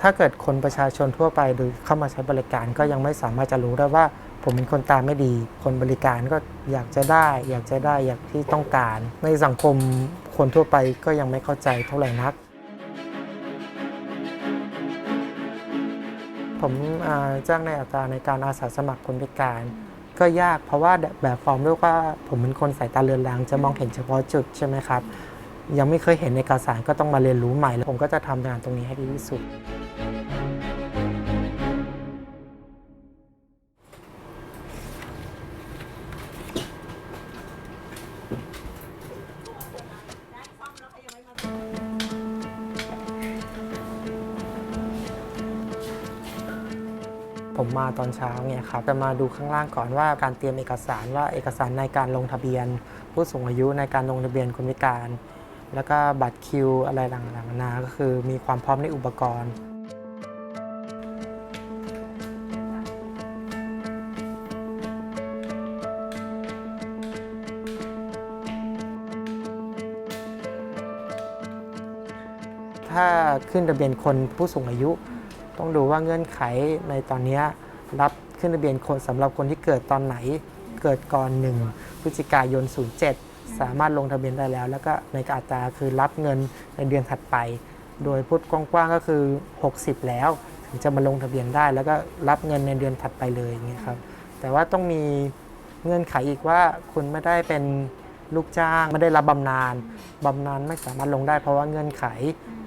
ถ้าเกิดคนประชาชนทั่วไปหรือเข้ามาใช้บริการก็ยังไม่สามารถจะรู้ได้ว่า ผมเป็นคนตาไม่ดี คนบริการก็อยากจะได้ อยากจะได้อยางที่ต้องการ ในสังคมคนทั่วไปก็ยังไม่เข้าใจเท่าไหร่นัก ผมจ้างในอัตราในการอาสาสมัครคนพิการก็ยากเพราะว่าแบบฟอร์มด้วยว่าผมเป็นคนสายตาเรือนรางจะมองเห็นเฉพาะจุดใช่ไหมครับ ยังไม่เคยเห็นในเอกสารก็ต้องมาเรียนรู้ใหม่แล้วผมก็จะทำงานตรงนี้ให้ดีที่สุด ผมมาตอนเช้าเนี่ยครับจะมาดูข้างล่างก่อนว่าการเตรียมเอกสารว่าเอกสารในการลงทะเบียน ผู้สูงอายุในการลงทะเบียนคนพิการ แล้วก็บัตรคิวอะไรต่างๆนานาก็คือมีความพร้อมในอุปกรณ์ ถ้าขึ้นทะเบียนคนผู้สูงอายุ ต้องดูว่าเงื่อนไขในตอนนี้รับขึ้นทะเบียนคนสำหรับคนที่เกิดตอนไหนเกิดก่อน 1 พฤศจิกายน 07 สามารถลงทะเบียนได้แล้ว แล้วก็ในอัตราคือรับเงินในเดือนถัดไป โดยพูดกว้างๆก็คือ 60 แล้ว ถึงจะมาลงทะเบียนได้ แล้วก็รับเงินในเดือนถัดไปเลยอย่างเงี้ยครับแต่ว่าต้องมีเงื่อนไขอีกว่าคุณไม่ได้เป็นลูกจ้างไม่ได้รับบำนาญบำนาญไม่สามารถลงได้ เพราะว่าเงื่อนไข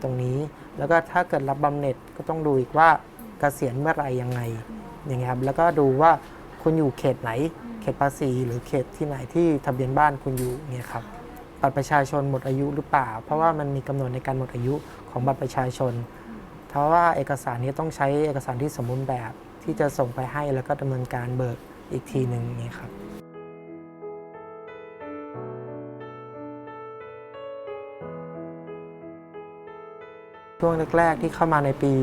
ตรงนี้ แล้วก็ถ้าเกิดรับบำเหน็จก็ต้องดูอีกว่าเกษียณเมื่อไหรยังไงอย่างเงี้ยครับแล้วก็ดูว่าคุณอยู่เขตไหน ตภาษี หรือเขตที่ไหนที่ทะเบียนบ้านคุณอยู่เนี่ยครับบัตรประชาชนหมดอายุหรือเปล่า เพราะว่ามันมีกำหนดในการหมดอายุของบัตรประชาชนเพราะว่าเอกสารนี้ต้องใช้เอกสารที่สมบูรณ์แบบที่จะส่งไปให้แล้วก็ดำเนินการเบิกอีกทีหนึ่งนี่ครับช่วงแรก ๆ ที่เข้ามาในปี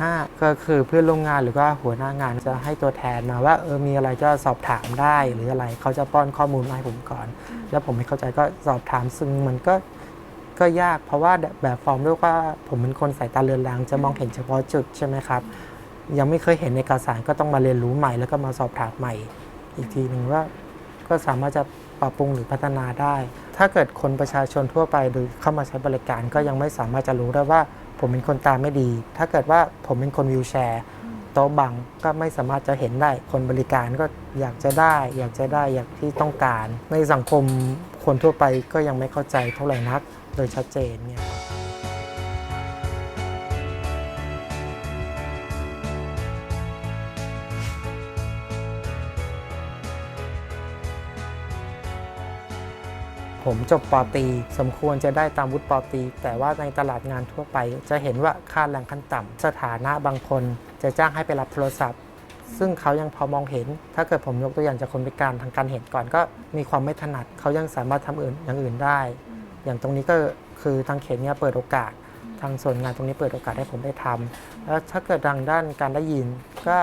65 ก็คือเพื่อนร่วมงานหรือว่าหัวหน้างานจะให้ตัวแทนมาว่าเออมีอะไรจะสอบถามได้หรืออะไรเขาจะป้อนข้อมูลมาให้ผมก่อน แล้วผมไม่เข้าใจก็สอบถามซึ่งมันก็ก็ยากเพราะว่าแบบฟอร์มด้วยว่าผมเป็นคนสายตาเรือนรางจะมองเห็นเฉพาะจุดใช่ไหมครับ ยังไม่เคยเห็นในเอกสารก็ต้องมาเรียนรู้ใหม่ แล้วก็มาสอบถามใหม่ อีกทีหนึ่งว่า ก็สามารถจะปรับปรุงหรือพัฒนาได้ ถ้าเกิดคนประชาชนทั่วไปหรือเข้ามาใช้บริการก็ยังไม่สามารถจะรู้ได้ว่า ผมเป็นคนตาไม่ดี ถ้าเกิดว่าผมเป็นคนวิวแชร์โต๊ะบังก็ไม่สามารถจะเห็นได้ คนบริการก็อยากจะได้ อยากจะได้อย่างที่ต้องการ ในสังคมคนทั่วไปก็ยังไม่เข้าใจเท่าไหร่นัก โดยชัดเจนเนี่ย ผมจบปอตรีสมควรจะได้ตามวุฒิปอตรีแต่ว่าในตลาดงานทั่วไป จะเห็นว่าค่าแรงขั้นต่ำสถานะบางคนจะจ้างให้ไปรับโทรศัพท์ ซึ่งเขายังพอมองเห็น ถ้าเกิดผมยกตัวอย่างจากคนพิการทางการเห็นก่อนก็มีความไม่ถนัดเขายังสามารถทำอื่นอย่างอื่นได้ อย่างตรงนี้ก็คือทางเขตเนี่ยเปิดโอกาสทางส่วนงานตรงนี้เปิดโอกาสให้ผมได้ทำแล้วถ้าเกิดทางด้านการได้ยินก็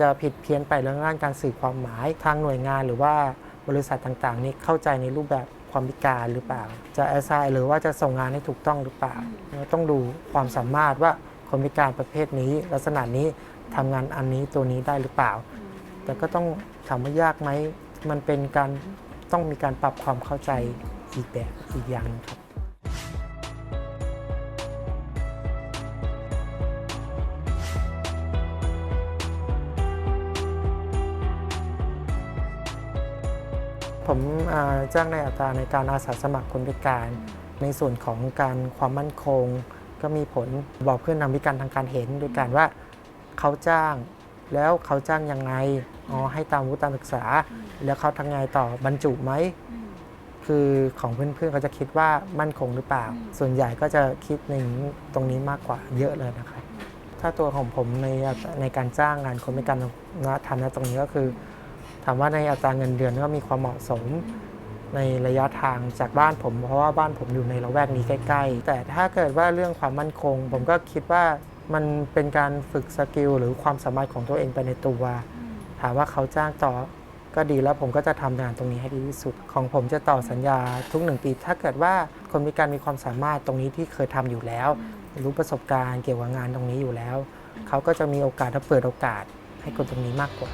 จะผิดเพี้ยนไปเรื่องด้านการสื่อความหมายทางหน่วยงานหรือว่า บริษัทต่างๆ นี้เข้าใจในรูปแบบความพิการหรือเปล่า จะแอสไซน์หรือว่าจะส่งงานให้ถูกต้องหรือเปล่าต้องดูความสามารถว่าคนพิการประเภทนี้ ลักษณะนี้ทำงานอันนี้ตัวนี้ได้หรือเปล่า แต่ก็ต้องถามว่ายากไหมมันเป็นการต้องมีการปรับความเข้าใจอีกแบบอีกอย่างหนึงครับ ผมอ่าจ้างในอัตราในการอาสาสมัครคนพิการ ในส่วนของการความมั่นคง ก็มีผลบอกเพื่อนทางพิการทางการเห็นด้วยกันว่าเขาจ้างแล้วเขาจ้างยังไงอ๋อให้ตามวุฒิการศึกษา แล้วเขาทำไงต่อบรรจุไหมคือของเพื่อนๆเขาจะคิดว่ามั่นคงหรือเปล่า ส่วนใหญ่ก็จะคิดในตรงนี้มากกว่าเยอะเลยนะครับ ถ้าตัวของผมในในการจ้างงานคนพิการนะทำนะตรงนี้ก็คือ ถามว่าในอัตราเงินเดือนก็มีความเหมาะสมในระยะทางจากบ้านผม เพราะว่าบ้านผมอยู่ในละแวกนี้ใกล้ ๆ แต่ถ้าเกิดว่าเรื่องความมั่นคง ผมก็คิดว่ามันเป็นการฝึกสกิลหรือความสามารถของตัวเองไปในตัวถามว่าเขาจ้างต่อก็ดีแล้วผมก็จะทำงานตรงนี้ให้ดีที่สุด ของผมจะต่อสัญญาทุกหนึ่งปี ถ้าเกิดว่าคนพิการมีความสามารถตรงนี้ที่เคยทำอยู่แล้ว รู้ประสบการณ์เกี่ยวกับงานตรงนี้อยู่แล้ว เขาก็จะมีโอกาสและเปิดโอกาสให้คนตรงนี้มากกว่า